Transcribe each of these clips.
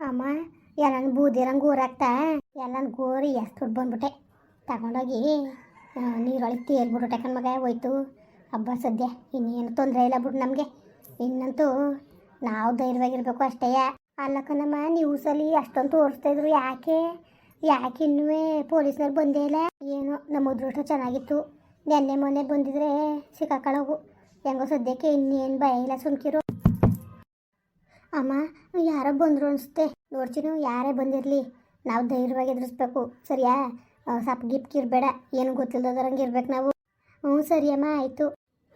ಅಮ್ಮ, ಎಲ್ಲನ ಬೂದಿರಂಗೆ ಊರಾಗ್ತಾ ಎಲ್ಲನ ಗೋರಿ ಎಷ್ಟು ದುಡ್ಡು ಬಂದ್ಬಿಟ್ಟೆ. ತಗೊಂಡೋಗಿ ನೀರೊಳಗೆ ತೇಲ್ಬಿಟ್ಟು ಟಕನ್ ಮಗ, ಹೋಯ್ತು. ಹಬ್ಬ ಸದ್ಯ, ಇನ್ನೇನು ತೊಂದರೆ ಇಲ್ಲ ಬಿಡು ನಮಗೆ. ಇನ್ನಂತೂ ನಾವು ಧೈರ್ಯವಾಗಿರ್ಬೇಕು ಅಷ್ಟೇ. ಅಲ್ಲ ಕಣಮ್ಮ ನ್ಯೂಸಲ್ಲಿ ಅಷ್ಟೊಂದು ತೋರಿಸ್ತಾ ಇದ್ರು ಯಾಕೆ? ಯಾಕೆ ಇನ್ನೂ ಪೊಲೀಸ್ನವ್ರು ಬಂದೇ ಇಲ್ಲ? ಏನೋ, ನಮ್ಮ ಅದೃಷ್ಟ ಚೆನ್ನಾಗಿತ್ತು. ನೆನ್ನೆ ಮೊನ್ನೆ ಬಂದಿದ್ರೆ ಸಿಕ್ಕಾಕೊಳ್ಳೋಗು ಹೆಂಗೋ ಸದ್ಯಕ್ಕೆ ಇನ್ನೇನು ಭಯ ಇಲ್ಲ ಸುಮ್ಕಿರು. ಅಮ್ಮ ಯಾರೋ ಬಂದರು ಅನಿಸುತ್ತೆ. ನೋಡ್ತೀನಿ ಯಾರೇ ಬಂದಿರಲಿ ನಾವು ಧೈರ್ಯವಾಗಿ ಎದುರಿಸ್ಬೇಕು. ಸರಿಯಾ? ಸಪ್ ಗಿಪ್ಕ್ ಇರಬೇಡ ಏನು ಗೊತ್ತಿಲ್ಲದಂಗೆ ಇರ್ಬೇಕು ನಾವು. ಹ್ಞೂ ಸರಿ ಅಮ್ಮ ಆಯಿತು.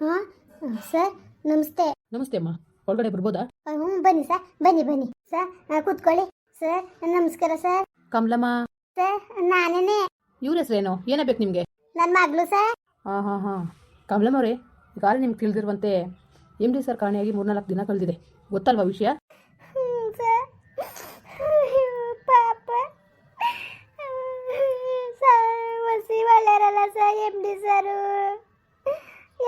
ಹಾಂ? ಸರ್ ನಮಸ್ತೆ. ನಮಸ್ತೆ ಅಮ್ಮ ಒಳಗಡೆ ಬರ್ಬೋದಾ? ಹ್ಞೂ ಬನ್ನಿ ಸರ್ ಬನ್ನಿ ಬನ್ನಿ. ಸರ್ ಕೂತ್ಕೊಳ್ಳಿ. ಸರ್ ನಮಸ್ಕಾರ ಸರ್. ಕಮಲಮ್ಮ. ಸರ್ ನಾನೇನೆ. ಇವ್ರ ಹೆಸ್ರೇನು? ಏನಾಗಬೇಕು ನಿಮಗೆ? ನನ್ನ ಮಗಳು ಸರ್. ಹಾಂ ಹಾಂ ಹಾಂ. ಕಮಲಮ್ಮ ಅವರೇ ಈಗಾಗಲೇ ನಿಮ್ಗೆ ತಿಳಿದಿರುವಂತೆ ಎಂ ಡಿ ಸರ್ ಕಾಣೆಯಾಗಿ ಮೂರ್ನಾಲ್ಕು ದಿನ ಕಳೆದಿದೆ. ಗೊತ್ತಲ್ವಾ ವಿಷಯ ಹ್ಞೂ ಸರ್ ಅಯ್ಯೋ, ಪಾಪ ಸರ್ ವಸಿ ಒಳ್ಳೆಯರಲ್ಲ ಎಲ್ಲರೂ ಎಂ ಡಿ ಸರು.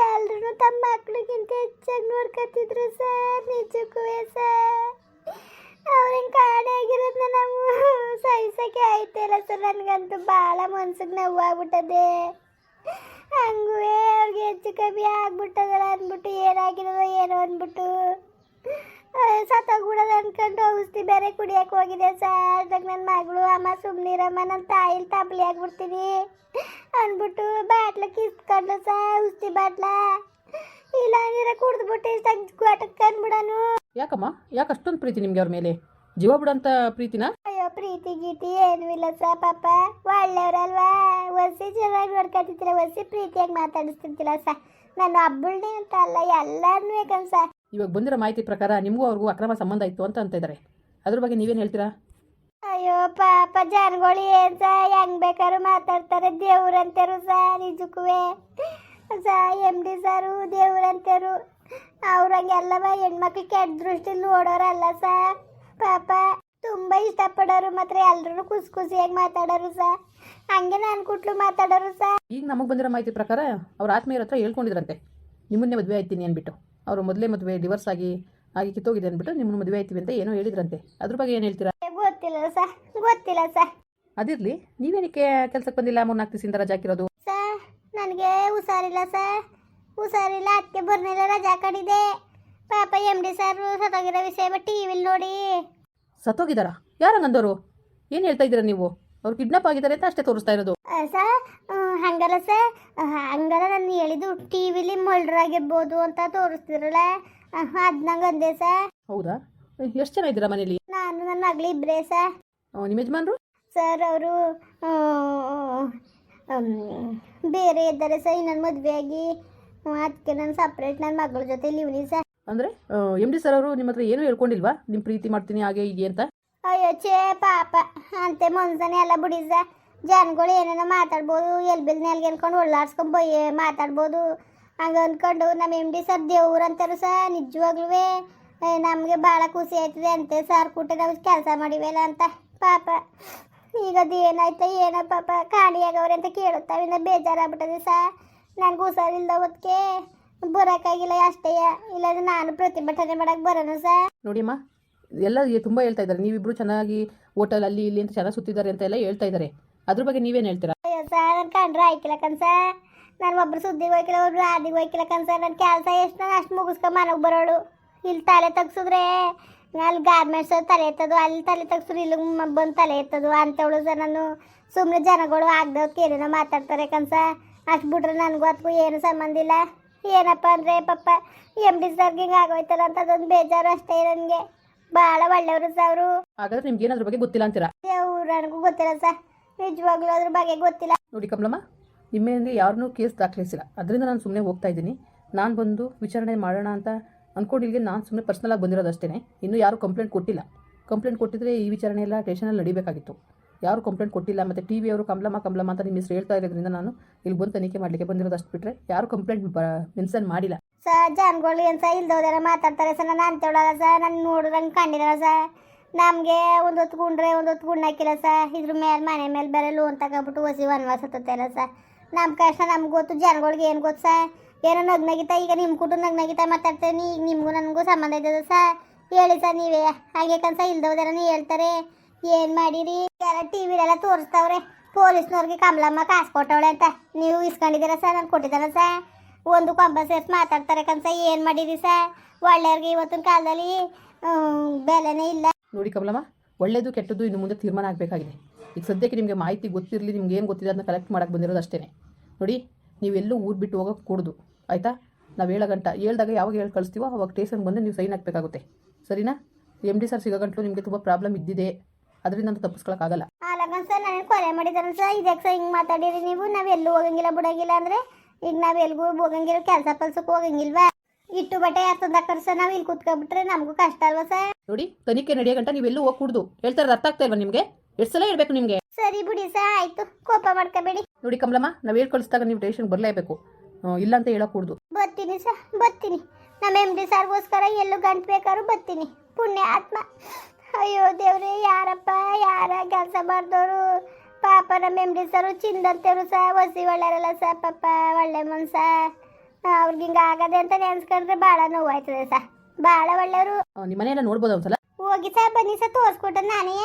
ಎಲ್ಲರೂ ತಮ್ಮ ಮಕ್ಳಿಗಿಂತ ಹೆಚ್ಚಾಗಿ ನೋಡ್ಕೊತಿದ್ರು ಸರ್ ನಿಜಕ್ಕೂ ಸರ್. ಅವ್ರಿಂಗ್ ಕಾಣೆ ಆಗಿರೋದನ್ನ ನಾವು ಸಹಿಸೋಕೆ ಆಯ್ತಿಲ್ಲ ಸರ್. ನನಗಂತೂ ಭಾಳ ಮನ್ಸಿಗೆ ನೋವಾಗ್ಬಿಟ್ಟದೆ. ಹಂಗೂ ಅವ್ರಿಗೆ ಹೆಚ್ಚು ಕಮ್ಮಿ ಆಗ್ಬಿಟ್ಟದಲ್ಲ ಅಂದ್ಬಿಟ್ಟು ಏನಾಗಿರೋದು ಏನೋ ಅಂದ್ಬಿಟ್ಟು ಸತ್ತೋಗ್ಬಿಡೋದು ಅಂದ್ಕೊಂಡು ಔಷಧಿ ಬೇರೆ ಕುಡಿಯೋಕೆ ಹೋಗಿದೆ ಸರ್. ನನ್ನ ಮಗಳು ಅಮ್ಮ ಸುಮ್ಮನಿರಮ್ಮ ನನ್ನ ತಾಯಿಲಿ ತಬ್ಲಿ ಆಗ್ಬಿಡ್ತೀನಿ. ಅಂದ್ಬಿಟ್ಟು ಬಾಟ್ಲ ಕಿಸ್ಕೊಂಡ್ಲ ಸ ಉಸ್ತಿ ಬಾಟ್ಲ ಇಲ್ಲ ನೀರ ಕುಡಿದ್ಬಿಟ್ಟು ಇಷ್ಟ ಗೋಟಕ್ಕೆ ಅಂದ್ಬಿಡನು ಯಾಕಮ್ಮ? ಯಾಕೆ ಅಷ್ಟೊಂದು ಪ್ರೀತಿ ನಿಮಗೆ ಅವ್ರ ಮೇಲೆ? ಜೀವ ಬಿಡಂತ ಪ್ರೀತಿನ? ಅಯ್ಯೋ ಪ್ರೀತಿ ಗೀತಿ ಏನು ಇಲ್ಲ ಸ ಪಾಪ. ಒಳ್ಳೆಯವ್ರಲ್ವಾ? ಒಸಿ ಚೆನ್ನಾಗಿ ನೋಡ್ಕೊತಿದ್ದಿಲ್ಲ ಒಸಿ ಪ್ರೀತಿಯಾಗಿ ಮಾತಾಡಿಸ್ತಿರ್ತೀರ ಸ? ನಾನು ಹಬ್ಬಳನೆ ಅಂತ ಅಲ್ಲ ಎಲ್ಲಾರನ್ನೂ ಯಾಕಂದ್ ಸಾ. ಇವಾಗ ಬಂದಿರೋ ಮಾಹಿತಿ ಪ್ರಕಾರ ನಿಮಗೂ ಅವ್ರಿಗೂ ಅಕ್ರಮ ಸಂಬಂಧ ಇತ್ತು ಅಂತ ಅಂತ ಇದ್ದಾರೆ ಅದ್ರ ಬಗ್ಗೆ ನೀವೇನು ಹೇಳ್ತೀರಾ? ಅಯ್ಯೋ ಪಾಪ, ಜನಗಳು ಏನ್ ಸ, ಹೆಂಗ್ ಬೇಕಾದ್ರು ಮಾತಾಡ್ತಾರೆ. ದೇವ್ರಂತಾರು ಸ ನಿಜಕ್ಕೂ ಸ ಎಂ ಡಿ ಸಾರು, ದೇವ್ರಂತಾರು. ಅವ್ರಂಗೆಲ್ಲವ ಹೆಣ್ಮಕ್ಳು ಕೆಟ್ಟ ದೃಷ್ಟಿಲಿ ನೋಡೋರಲ್ಲ ಸ. ಪಾಪ, ತುಂಬಾ ಇಷ್ಟಪಡೋರು ಮಾತ್ರ ಎಲ್ಲರೂ ಖುಷಿ ಖುಷಿಯಾಗಿ ಮಾತಾಡೋರು ಸ. ಹಂಗೆ ನಾನು ಕುಟ್ಲು ಮಾತಾಡೋರು ಸ. ಈಗ ನಮಗೆ ಬಂದಿರೋ ಮಾಹಿತಿ ಪ್ರಕಾರ ಅವ್ರ ಆತ್ಮೀಯರ ಹತ್ರ ಹೇಳ್ಕೊಂಡಿದ್ರಂತೆ. ನಿಮ್ಮನ್ನೇ ಮದುವೆ ಆಯ್ತೀನಿ ಅಂದ್ಬಿಟ್ಟು. ಅವರು ಮೊದಲೇ ಮದುವೆ ಡಿವರ್ಸ್ ಆಗಿ ಆಗಿ ಕಿತ್ತೋಗಿದೆ ಅಂದ್ಬಿಟ್ಟು ನಿಮ್ಮನ್ನು ಮದುವೆ ಆಯ್ತೀವಿ ಅಂತ ಏನೋ ಹೇಳಿದ್ರಂತೆ. ಅದ್ರ ಬಗ್ಗೆ ಏನು ಹೇಳ್ತೀರಾ? ಗೊತ್ತಿಲ್ಲ ಸರ್. ಗೊತ್ತಿಲ್ಲ ಸರ್. ಅದಿರಲಿ. ನೀವೇನಕ್ಕೆ ಕೆಲ್ಸಕ್ಕೆ ಬಂದಿಲ್ಲ ಮೂರ್ನಾಲ್ಕು ದಿವಸದಿಂದ ರಜಾ ಹಾಕಿರೋದು? ಸರ್ ನನಗೆ ಹುಷಾರಿಲ್ಲ ಸರ್. ಹುಷಾರಿಲ್ಲ ಅದಕ್ಕೆ ಬರ್ನೆಲ್ಲ ರಜಾ ಕಡಿದೆ. ಪಾಪ ಎಂ ಡಿ ಸರ್ ಸತ್ತೋಗಿರೋ ವಿಷಯ ಟಿ ವಿಲಿ ನೋಡಿ. ಸತ್ತೋಗಿದ್ದಾರಾ? ಯಾರಂಗಂದವರು ಏನು ಹೇಳ್ತಾ ಇದ್ದೀರಾ ನೀವು? ಅವ್ರು ಕಿಡ್ನಾಪ್ ಆಗಿದ್ದಾರೆ ಅಂತ ಅಷ್ಟೇ ತೋರಿಸ್ತಾ ಇರೋದು. ಸರ್ ಹಂಗಲ್ಲ ಸರ್. ಹಂಗಲ್ಲ ನಾನು ಹೇಳಿದ್ದು ಟಿ ವಿಲಿ ಆಗಿರ್ಬೋದು ಅಂತ ತೋರಿಸ್ತಿರಲ್ಲ ಅದ್ನಂಗೆ ಅಂದೆ ಸಾ ಹೌದಾ? ಎಷ್ಟು ಜನ ಇದ್ದೀರಾ ಮನೇಲಿ? ನಾನು ನನ್ನ ಮಗಳು ಇಬ್ಬರೇ ಸರ್. ನಿಮ್ಮ ಯಜಮಾನ್ರು? ಸರ್ ಅವರು ಬೇರೆ ಇದ್ದಾರೆ ಸರ್. ಇನ್ನೊಂದು ಮದುವೆಯಾಗಿ ಅದಕ್ಕೆ ನಾನು ಸಪ್ರೇಟ್ ನನ್ನ ಮಗಳ ಜೊತೆ ಇವ್ನಿ ಸರ್. ಅಂದರೆ ಎಂ ಡಿ ಸರ್ ಅವರು ನಿಮ್ಮ ಹತ್ರ ಏನೂ ಹೇಳ್ಕೊಂಡಿಲ್ವಾ? ನಿಮ್ಮ ಪ್ರೀತಿ ಮಾಡ್ತೀನಿ ಹಾಗೆ ಹೀಗೆ ಅಂತ? ಅಯ್ಯೋ ಛೇ ಪಾಪ. ಅಂತೆ ಮನ್ಸನೆ ಎಲ್ಲ ಬಿಡಿಸ ಜನಗಳು ಏನೇನೋ ಮಾತಾಡ್ಬೋದು ಎಲ್ಲಿ ಬಿಲ್ ನೆಲ್ಗೆ ಅನ್ಕೊಂಡು ಒಳ್ಳಾಡ್ಸ್ಕೊಂಡು ಮಾತಾಡ್ಬೋದು. ಹಂಗೆ ಅಂದ್ಕೊಂಡು ನಮ್ಮ ಎಂ ಡಿ ಸರ್ ದೇವ್ರು ಅಂತಾರೆ ಸರ್ ನಿಜವಾಗ್ಲೂ ನಮಗೆ ಭಾಳ ಖುಷಿ ಆಯ್ತದೆ ಅಂತೆ ಸರ್ ಕೂಟ ನಾವು ಕೆಲಸ ಮಾಡಿವೆಲ್ಲ ಅಂತ. ಪಾಪ ಈಗ ಅದು ಏನಾಯ್ತ ಏನೋ ಪಾಪ ಕಾಣಿಯಾಗವ್ರೆ ಅಂತ ಕೇಳುತ್ತಾವಿಂದ ಬೇಜಾರಾಗ್ಬಿಟ್ಟದೆ ಸರ್ ನನಗೆ ಹುಷಾರಿಲ್ದ ಹೊತ್ತಿಗೆ ಬರೋಕ್ಕಾಗಿಲ್ಲ ಅಷ್ಟೇ ಇಲ್ಲಾಂದ್ರೆ ನಾನು ಪ್ರತಿಭಟನೆ ಮಾಡಕ್ಕೆ ಬರೋಣ ಸರ್ ನೋಡಿಮ್ಮ ಎಲ್ಲ ತುಂಬ ಹೇಳ್ತಾ ಇದ್ದಾರೆ. ನೀವಿಬ್ಬರು ಚೆನ್ನಾಗಿ ಹೋಟೆಲ್ ಅಲ್ಲಿ ಇಲ್ಲಿ ಅಂತ ಚೆನ್ನಾಗಿ ಸುತ್ತಿದ್ದಾರೆ ಅಂತ ಎಲ್ಲ ಹೇಳ್ತಾ ಇದ್ದಾರೆ. ಅದ್ರ ಬಗ್ಗೆ ನೀವೇನು ಹೇಳ್ತೀರಾ? ಅಯ್ಯೋ ಸರ್ ಕಂಡ್ರೆ ಆಯ್ಕಿಲ್ಲ ಕನ್ಸ ನಾನು ಒಬ್ರು ಸುದ್ದಿಗೆ ಹೋಯ್ಕಿಲ್ಲ ಒಬ್ರು ಆದಿಗೆ ಹೋಯ್ಕಿಲ್ಲ ಕನ್ಸ ನನ್ನ ಕೆಲಸ ಎಷ್ಟು ನಾನು ಅಷ್ಟು ಮುಗಿಸ್ಕೊ ಮನೆಗೆ ಬರೋಳು. ಇಲ್ಲಿ ತಲೆ ತಗ್ಸಿದ್ರೆ ಅಲ್ಲಿ ಗಾರ್ಮೆಂಟ್ಸ್ ತಲೆ ಎತ್ತದು ಅಲ್ಲಿ ತಲೆ ತಗ್ಸಿದ್ರೆ ಇಲ್ಲಿ ಬಂದು ತಲೆ ಎತ್ತದು ಅಂತವಳು ಸರ್ ನಾನು. ಸುಮ್ಮನೆ ಜನಗಳು ಆಗ್ದವ್ಕೆ ಏನೇನೋ ಮಾತಾಡ್ತಾರೆ ಕನ್ಸ. ಅಷ್ಟು ಬಿಟ್ರೆ ನನಗೂ ಅದಕ್ಕೂ ಏನು ಸಂಬಂಧ ಇಲ್ಲ. ಏನಪ್ಪ ಅಂದರೆ ಪಪ್ಪ ಎಂ ಡಿ ಸರ್ಗೆ ಹಿಂಗೆ ಆಗೋಯ್ತಲ್ಲ ಅಂತ ಅದೊಂದು ಬೇಜಾರು ಅಷ್ಟೇ ನನಗೆ. ಭಾಳ ಒಳ್ಳೆಯವರು ಸರ್ ಅವರು. ಹಾಗಾದ್ರೆ ನಿಮ್ಗೆ ಏನಾದ್ರ ಬಗ್ಗೆ ಗೊತ್ತಿಲ್ಲ ಅಂತೀರಾ? ದೇವ್ರು ನನಗೂ ಗೊತ್ತಿಲ್ಲ ಸರ್. ನಿಜವಾಗ್ಲೂ ಅದ್ರ ಬಗ್ಗೆ ಗೊತ್ತಿಲ್ಲ. ನೋಡಿ ಕಮಲಮ್ಮ ನಿಮ್ಮ ಮೇಲೆ ಯಾರನ್ನೂ ಕೇಸ್ ದಾಖಲಿಸಿಲ್ಲ. ಅದರಿಂದ ನಾನು ಸುಮ್ಮನೆ ಹೋಗ್ತಾ ಇದ್ದೀನಿ. ನಾನು ಬಂದು ವಿಚಾರಣೆ ಮಾಡೋಣ ಅಂತ ಅಂದ್ಕೊಂಡು ಇಲ್ಲಿಗೆ ನಾನು ಸುಮ್ಮನೆ ಪರ್ಸ್ನಲಾಗಿ ಬಂದಿರೋದು ಅಷ್ಟೇ ಇನ್ನೂ ಯಾರು ಕಂಪ್ಲೇಂಟ್ ಕೊಟ್ಟಿಲ್ಲ. ಕಂಪ್ಲೇಂಟ್ ಕೊಟ್ಟಿದ್ರೆ ಈ ವಿಚಾರಣೆ ಎಲ್ಲ ಟೇಷನಲ್ಲಿ ನಡಿಬೇಕಾಗಿತ್ತು. ಯಾರು ಕಂಪ್ಲೇಂಟ್ ಕೊಟ್ಟಿಲ್ಲ. ಮತ್ತು ಟಿ ವಿಯವರು ಕಮಲಮ್ಮ ಕಮಲಮ್ಮ ಅಂತ ನಿಮ್ಮ ಹೆಸರು ಹೇಳ್ತಾ ಇರೋದ್ರಿಂದ ನಾನು ಇಲ್ಲಿ ಬಂದು ತನಿಖೆ ಮಾಡಲಿಕ್ಕೆ ಬಂದಿರೋದು ಅಷ್ಟು ಬಿಟ್ಟರೆ ಯಾರು ಕಂಪ್ಲೇಂಟ್ ಬ ಮೆನ್ಷನ್ ಮಾಡಿಲ್ಲ. ಸರ್ ಜನಗಳು ಏನು ಸಹ ಇಲ್ದೋದೆಲ್ಲ ಮಾತಾಡ್ತಾರೆ ಸರ್. ನಾನು ಅಂತೇಳಲ್ಲ ಸರ್. ನಾನು ನೋಡಿದಂಗೆ ಕಂಡಿರಲ್ಲ ಸರ್. ನಮಗೆ ಒಂದು ಗುಂಡ್ರೆ, ಒಂದು ಹೊತ್ತು ಗುಂಡಾಕಿಲ್ಲ ಸರ್. ಇದ್ರ ಮೇಲೆ, ಮನೆ ಮೇಲೆ ಬೇರೆ ಲೋನ್ ತಗೊಬಿಟ್ಟು ಹೊಸಿ ವನವಾಸ ಹತ್ತಲ್ಲ ಸರ್. ನಮ್ಮ ಕಷ್ಟ ನಮ್ಗೆ ಗೊತ್ತು, ಜನಗಳಿಗೆ ಏನು ಗೊತ್ತು ಸರ್? ಏನೋ ನಗ್ನಗಿತ ಈಗ ನಿಮ್ಮ ಕುಟುಂಬ ನಗ್ನಗಿತ ಮಾತಾಡ್ತೀನಿ ಈಗ ನಿಮಗೂ ನನಗೂ ಸಂಬಂಧ ಇದ್ದದ ಸರ್? ಹೇಳಿ ಸರ್ ನೀವೇ. ಹಾಗೆ ಕನ್ಸ ಇಲ್ದೋದರನೇ ಹೇಳ್ತಾರೆ. ಏನು ಮಾಡಿರಿ? ಎಲ್ಲ ಟಿ ವಿಲೆಲ್ಲ ತೋರಿಸ್ತಾವ್ರೆ. ಪೊಲೀಸ್ನವ್ರಿಗೆ ಕಮಲಮ್ಮ ಕಾಸು ಕೊಟ್ಟವಳೆ ಅಂತ. ನೀವು ಇಸ್ಕೊಂಡಿದ್ದೀರ ಸರ್? ನಾನು ಕೊಟ್ಟಿದ್ದಾರೆ ಸರ್. ಒಂದು ಕೊಂಬ ಸೇರ್ಸಿ ಮಾತಾಡ್ತಾರೆ ಕನ್ಸ. ಏನು ಮಾಡಿರಿ ಸರ್? ಒಳ್ಳೆಯವ್ರಿಗೆ ಇವತ್ತಿನ ಕಾಲದಲ್ಲಿ ಬೆಲೆನೇ ಇಲ್ಲ. ನೋಡಿ ಕಮಲಮ್ಮ ಒಳ್ಳೇದು, ಕೆಟ್ಟದ್ದು ಇನ್ನು ಮುಂದೆ ತೀರ್ಮಾನ ಆಗಬೇಕಾಗಿದೆ. ಈಗ ಸದ್ಯಕ್ಕೆ ನಿಮಗೆ ಮಾಹಿತಿ ಗೊತ್ತಿರಲಿ, ನಿಮ್ಗೆ ಏನು ಗೊತ್ತಿದೆ ಅದನ್ನ ಕಲೆಕ್ಟ್ ಮಾಡಕ್ಕೆ ಬಂದಿರೋದು ಅಷ್ಟೇ ನೋಡಿ ನೀವೆಲ್ಲೂ ಊರು ಬಿಟ್ಟು ಹೋಗೋಕೆ ಕೂಡುದು, ಆಯಿತಾ? ನಾವು ಏಳು ಗಂಟೆ, ಹೇಳ್ದಾಗ ಯಾವಾಗ ಹೇಳಿ ಕಳಿಸ್ತೀವೋ ಅವಾಗ ಟೇಷನ್ ಬಂದು ನೀವು ಸೈನ್ ಹಾಕಬೇಕಾಗುತ್ತೆ. ಸರಿನಾ? ಎಂ ಡಿ ಸರ್ ಸಿಗೋ ಗಂಟಲು ನಿಮಗೆ ತುಂಬ ಪ್ರಾಬ್ಲಮ್ ಇದ್ದಿದೆ. ಅದರಿಂದ ನಾನು ತಪ್ಪಿಸ್ಕೊಳಕ್ಕಾಗಲ್ಲ ಲಗನ್ ಸರ್ ನಾನು ಕೊಲೆ ಮಾಡಿದಾರೆ ಸರ್? ಇದಕ್ಕೆ ಸರ್ ಹಿಂಗೆ ಮಾತಾಡಿರಿ ನೀವು? ನಾವು ಎಲ್ಲೂ ಹೋಗಂಗಿಲ್ಲ, ಬಿಡೋಂಗಿಲ್ಲ ಅಂದರೆ ಈಗ ನಾವು ಎಲ್ಗೂ ಹೋಗಂಗಿಲ್ಲ, ಕೆಲಸ ಪಲ್ಸಕ್ಕೆ ಹೋಗಂಗಿಲ್ವಾ? ಇಟ್ಟು ಬಟ್ಟೆ ಯಾರು ತಂದ ಕರ್ಸ ನಾವು ಇಲ್ಲಿ ಕುತ್ಕೊಂಡ್ಬಿಟ್ರೆ ನಮಗೂ ಕಷ್ಟ ಅಲ್ವಾ ಸರ್? ನೋಡಿ ತನಿಖೆ ನಡೆಯ ಗಂಟ ನೀವೆಲ್ಲೂ ಹೋಗಿ ಕುಡ್ದು ಹೇಳ್ತಾರೆ ಅರ್ಥ ಆಗ್ತಾ ಇಲ್ವಾ ನಿಮಗೆ? ಎಷ್ಟು ಸಲ ಹೇಳ್ಬೇಕು ನಿಮಗೆ? ಸರಿ ಬಿಡಿ ಸರ್ ಆಯ್ತು. ಕೋಪ ಮಾಡ್ಕೋಬೇಡಿ. ನೋಡಿ ಕಮಲಮ್ಮ ನಾವು ಹೇಳಿ ಕಳಿಸಿದಾಗ ನೀವು ಬರ್ಲೇಬೇಕು. ಬರಲೇಬೇಕು ಇಲ್ಲ ಅಂತ ಹೇಳಕ್ ಕೂಡ್ದು. ಬರ್ತೀನಿ ಸರ್ ಬರ್ತೀನಿ. ನಮ್ಮ ಎಂ ಡಿ ಸರ್ಗೋಸ್ಕರ ಎಲ್ಲೂ ಗಂಟು ಬೇಕಾದ್ರೂ ಬರ್ತೀನಿ. ಪುಣ್ಯ ಆತ್ಮ. ಅಯ್ಯೋ ದೇವ್ರೆ ಯಾರಪ್ಪ ಯಾರ ಕೆಲಸ ಮಾಡ್ದವರು ಪಾಪ ನಮ್ಮ ಎಂ ಡಿ ಸರು ಚಿಂದಂತೇವ್ರು ಸಹ ಒಸಿ ಒಳ್ಳೆಯರಲ್ಲ ಸರ್ ಪಾಪ ಒಳ್ಳೆ ಮನ್ಸ. ಅವ್ರಿಗೆ ಹಿಂಗ ಆಗದೆ ಅಂತ ನೆನ್ಸ್ಕೊಂಡ್ರೆ ಭಾಳ ನೋವಾಯ್ತದೆ ಸಾ. ಭಾಳ ಒಳ್ಳೆಯವರು. ನಿಮ್ಮ ಮನೆಯೆಲ್ಲ ನೋಡ್ಬೋದು ಒಂದ್ಸಲ? ಹೋಗಿ ಸ ಬನ್ನಿ ಸ ತೋರಿಸ್ಕೊಟ್ಟ ನಾನೇ.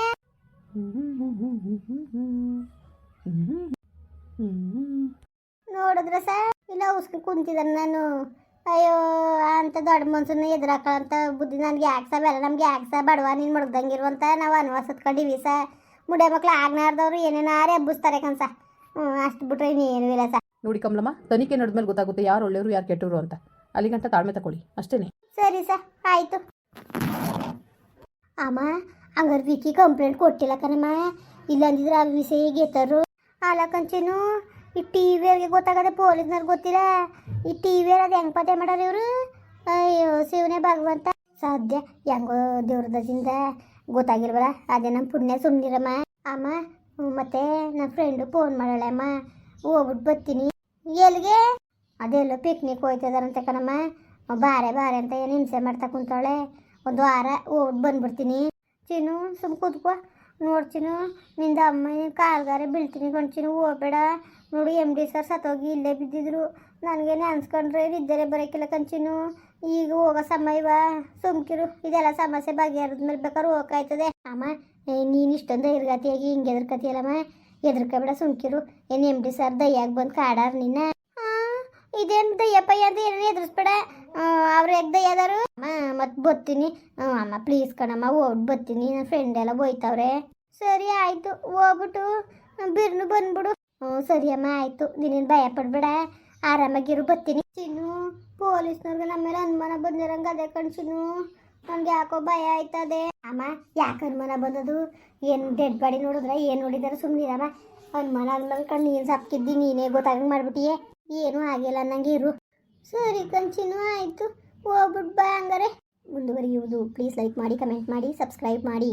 ನೋಡಿದ್ರೆ ಸಾ ಇಲ್ಲ ಉಸ್ಕಿ ಕುಂತಿದ್ದಾನೆ ನಾನು. ಅಯ್ಯೋ ಅಂತ ದೊಡ್ಡ ಮನ್ಸನ್ನ ಎದುರಾಕಂತ ಬುದ್ಧಿ ನನ್ಗೆ ಯಾಕೆ ಸಹ ಬೇಡ ನಮ್ಗೆ ಯಾಕೆ ಸಹ ಬಡವ ನೀನು ಮುಡ್ದಂಗಿರುವಂತ ನಾವು ಅನ್ವಾಸ ಕಡಿವಿ ಸ. ಮುಡಿಯ ಮಕ್ಳು ಆಗ್ನಾರ್ದವ್ರು ಏನೇನಾರೇ ಹಬ್ಬಿಸ್ತಾರೆ ಕನ್ಸ ಹ್ಞೂ ಅಷ್ಟು ಬಿಟ್ರೆ ಇನ್ನೇನು ಇಲ್ಲ ಸರ್ ನೋಡಿ ಕಮಲಮ್ಮ, ತನಿಖೆ ನಡೆದ್ಮೇಲೆ ಗೊತ್ತಾಗುತ್ತೆ ಯಾರು ಒಳ್ಳೆಯವರು, ಯಾರು ಕೆಟ್ಟವರು ಅಂತ. ಅಲ್ಲಿಗಂಟ ತಾಳ್ಮೆ ತಗೊಳ್ಳಿ, ಅಷ್ಟೇನೆ. ಸರಿ ಸರ್, ಆಯಿತು. ಅಮ್ಮ, ಹಂಗಾರೆ ವಿಕಿ ಕಂಪ್ಲೇಂಟ್ ಕೊಟ್ಟಿಲ್ಲ ಕಣಮ್ಮ. ಇಲ್ಲಂದಿದ್ರೆ ಆ ವಿಷಯ ಗೆತ್ತರು ಅಲ್ಲಕಂಚೇನು ಈ ಟಿ ವಿಯವ್ರಿಗೆ ಗೊತ್ತಾಗದೆ ಪೊಲೀಸ್ನವ್ರಿಗೆ ಗೊತ್ತಿಲ್ಲ. ಈ ಟಿ ವಿಯರ್ ಅದು ಹೆಂಗೆ ಪತ್ತೆ ಮಾಡೋರು ಇವರು? ಅಯ್ಯೋ, ಶಿವನೇ ಭಗವಂತ. ಸದ್ಯ ಹೆಂಗೋ ದೇವ್ರದಿಂದ ಗೊತ್ತಾಗಿಲ್ವಲ್ಲ, ಅದೇ ನಮ್ಮ ಪುಣ್ಯ ಸುಮ್ಮನಿರಮ್ಮ ಅಮ್ಮ, ಮತ್ತೆ ನನ್ನ ಫ್ರೆಂಡು ಫೋನ್ ಮಾಡಾಳೆ ಅಮ್ಮ. ಹೋಗ್ಬಿಟ್ಟು ಬರ್ತೀನಿ. ಎಲ್ಲಿಗೆ? ಅದೆಲ್ಲೋ ಪಿಕ್ನಿಕ್ ಹೋಯ್ತದಂತೆ ಕಣಮ್ಮ. ಬಾರೆ ಬಾರೆ ಅಂತ ಏನು ಹಿಂಸೆ ಮಾಡ್ತಾ ಕುಂತಾಳೆ. ಒಂದು ವಾರ ಹೋಗ್ಬಿಟ್ಟು ಬಂದ್ಬಿಡ್ತೀನಿ. ಚಿನ್ನು, ಸುಮ್ ಕೂತ್ಕೋ. ನೋಡ್ತೀನು ನಿಂದ ಅಮ್ಮ ಕಾಲ್ಗಾರೆ ಬೀಳ್ತೀನಿ ಕಣ್ಚಿನ ಹೋಗ್ಬೇಡ ನೋಡಿ ಎಂ ಡಿ ಸರ್ ಸತ್ತೋಗಿ ಇಲ್ಲೇ ಬಿದ್ದಿದ್ರು. ನನಗೇನೆ ಅನ್ಸ್ಕೊಂಡ್ರೆ ಇದ್ದರೆ ಬರೋಕ್ಕಿಲ್ಲ ಕಂಚಿನು ಈಗ ಹೋಗೋ ಸಮಯವ ಸುಮ್ಕಿರು ಇದೆಲ್ಲ ಸಮಸ್ಯೆ ಬಗೆಹರಿದ್ಮೇಲೆ ಬೇಕಾದ್ರೆ ಹೋಗಾಯ್ತದೆ ಅಮ್ಮ ನೀನು ಇಷ್ಟೊಂದು ಇರ್ಗತಿಯಾಗಿ ಹಿಂಗೆ ಎದುರ್ಕತಿಯಲ್ಲಮ್ಮ ಎದುರ್ಕೋಬೇಡ ಸುಮ್ಕಿರು. ಏನು ಎಂ ಡಿ ಸರ್ ದಯ್ಯಾಗ ಬಂದು ಕಾಡಾರ ನಿನ್ನ ಇದೇನು ದಯ್ಯಪ್ಪ ಅಂತ ಏನೇನು ಎದುರಿಸ್ಬೇಡ? ಅವ್ರು ಯಾಕೆ ದಯ್ಯದಾರು ಅಮ್ಮ ಮತ್ತೆ ಬರ್ತೀನಿ ಅಮ್ಮ ಪ್ಲೀಸ್ ಕಣಮ್ಮ ಹೋಗಿ ಬರ್ತೀನಿ ನನ್ನ ಫ್ರೆಂಡ್ ಎಲ್ಲ ಹೋಯ್ತವ್ರೆ ಸರಿ, ಆಯಿತು ಹೋಗ್ಬಿಟ್ಟು ಬಿರ್ನು ಬಂದ್ಬಿಡು. ಹ್ಞೂ, ಸರಿ ಅಮ್ಮ, ಆಯಿತು. ನೀನೇನು ಭಯ ಪಡ್ಬೇಡ. ಆರಾಮಾಗಿರು ಬರ್ತೀನಿ ಚಿನ್ನು, ಪೊಲೀಸ್ನವ್ರಿಗೆ ನಮ್ಮ ಮೇಲೆ ಅನುಮಾನ ಬಂದಿರಂಗೆ ಅದೇ ಕಣ್ಸಿನು ನನಗೆ ಯಾಕೋ ಭಯ ಆಯ್ತದೆ. ಅಮ್ಮ, ಯಾಕೆ ಅನುಮಾನ ಬಂದದು? ಏನು ಡೆಡ್ ಬಾಡಿ ನೋಡಿದ್ರೆ? ಏನು ನೋಡಿದಾರೆ ಸುಮ್ಮನಿರಮ್ಮ ಅಂದ್ಮೇಲೆ ಕಣ್ಣು ನೀನು ಸಪ್ಕಿದ್ದಿ, ನೀನೇ ಗೊತ್ತಾಗಂಗೆ ಮಾಡ್ಬಿಟ್ಟಿಯೇ. ಏನೂ ಆಗಿಲ್ಲ ಅನ್ನಂಗೆ ಇರು. ಸರಿ ಕಂಚಿನೂ ಆಯಿತು. ಹೋಗ್ಬಿಟ್ ಬಾ ಹಂಗಾರೆ. ಮುಂದುವರಿಯುವುದು. ಪ್ಲೀಸ್ ಲೈಕ್ ಮಾಡಿ ಕಮೆಂಟ್ ಮಾಡಿ ಸಬ್ಸ್ಕ್ರೈಬ್ ಮಾಡಿ.